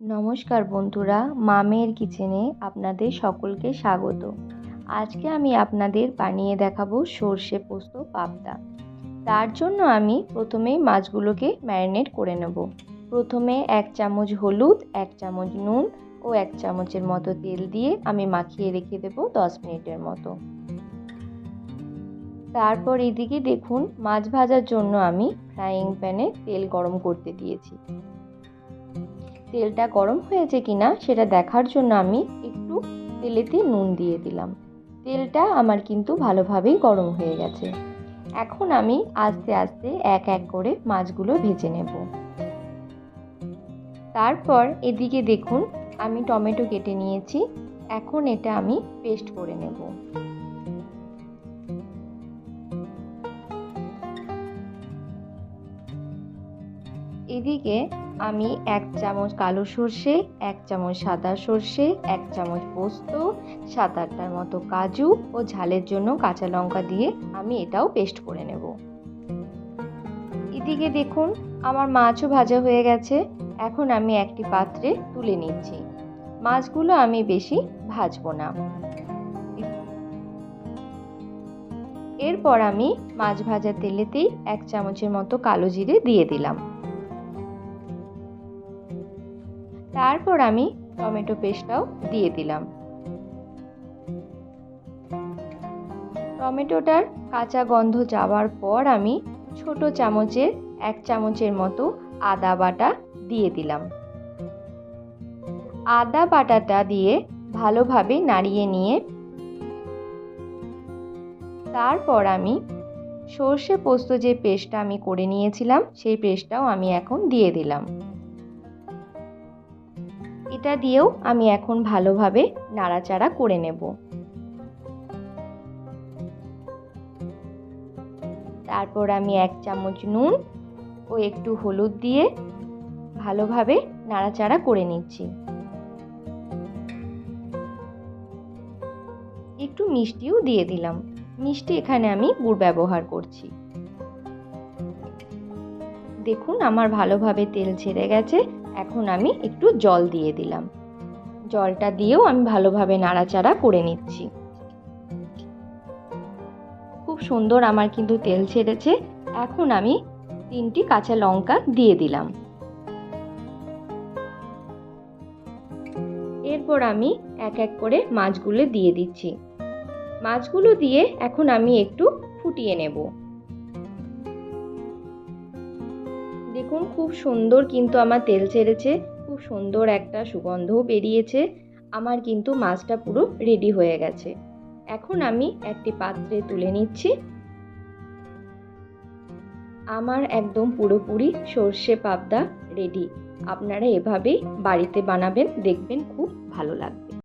নমস্কার বন্ধুরা, মামের কিচেনে আপনাদের সকলকে স্বাগত। আজকে আমি আপনাদের বানিয়ে দেখাবো সর্ষে পোস্ত পাবদা। তার জন্য আমি প্রথমেই মাছগুলোকে ম্যারিনেট করে নেব। প্রথমে এক চামচ হলুদ, এক চামচ নুন ও এক চামচের মতো তেল দিয়ে আমি মাখিয়ে রেখে দেবো দশ মিনিটের মতো। তারপর এদিকে দেখুন, মাছ ভাজার জন্য আমি ফ্রাইং প্যানে তেল গরম করতে দিয়েছি। তেলটা গরম হয়েছে কিনা সেটা দেখার জন্য আমি একটু তেলেতে নুন দিয়ে দিলাম। তেলটা আমার কিন্তু ভালোভাবেই গরম হয়ে গেছে। এখন আমি আস্তে আস্তে এক এক করে মাছগুলো ভেজে নেব। তারপর এদিকে দেখুন, আমি টমেটো কেটে নিয়েছি। এখন এটা আমি পেস্ট করে নেব। এদিকে আমি এক চামচ কালো সর্ষে, এক চামচ সাদা সর্ষে, এক চামচ পোস্ত, সাত আটটার মতো কাজু ও ঝালের জন্য কাঁচা লঙ্কা দিয়ে আমি এটাও পেস্ট করে নেব। এদিকে দেখুন, আমার মাছও ভাজা হয়ে গেছে। এখন আমি একটি পাত্রে তুলে নিচ্ছি। মাছগুলো আমি বেশি ভাজবো না। এরপর আমি মাছ ভাজা তেলেতেই এক চামচের মতো কালো জিরে দিয়ে দিলাম। তারপর আমি টমেটো পেস্টটাও দিয়ে দিলাম। টমেটোটার কাঁচা গন্ধ যাওয়ার পর আমি ছোট চামচের, এক চামচের মতো আদা বাটা দিয়ে দিলাম। আদা বাটাটা দিয়ে ভালোভাবে নাড়িয়ে নিয়ে তারপর আমি সর্ষে পোস্ত যে পেস্টটা আমি করে নিয়েছিলাম, সেই পেস্টটাও আমি এখন দিয়ে দিলাম। এটা দিয়েও আমি এখন ভালোভাবে নাড়াচাড়া করে নেব। তারপর আমি এক চামচ নুন ও একটু হলুদ দিয়ে ভালোভাবে নাড়াচাড়া করে নিচ্ছি। একটু মিষ্টিও দিয়ে দিলাম। মিষ্টি এখানে আমি গুড় ব্যবহার করছি। দেখুন আমার ভালোভাবে তেল ছেড়ে গেছে। এখন আমি একটু জল দিয়ে দিলাম। জলটা দিয়েও আমি ভালোভাবে নাড়াচাড়া করে নিচ্ছি। খুব সুন্দর আমার কিন্তু তেল ছেড়েছে। এখন আমি তিনটি কাঁচা লঙ্কা দিয়ে দিলাম। এরপর আমি এক এক করে মাছগুলো দিয়ে দিচ্ছি। মাছগুলো দিয়ে এখন আমি একটু ফুটিয়ে নেব। দেখুন, খুব সুন্দর কিন্তু আমার তেল ছেড়েছে। খুব সুন্দর একটা সুগন্ধও বেরিয়েছে। আমার কিন্তু মাছটা পুরো রেডি হয়ে গেছে। এখন আমি একটি পাত্রে তুলে নিচ্ছি। আমার একদম পুরোপুরি সর্ষে পাবদা রেডি আপনারা এভাবেই বাড়িতে বানাবেন, দেখবেন খুব ভালো লাগবে।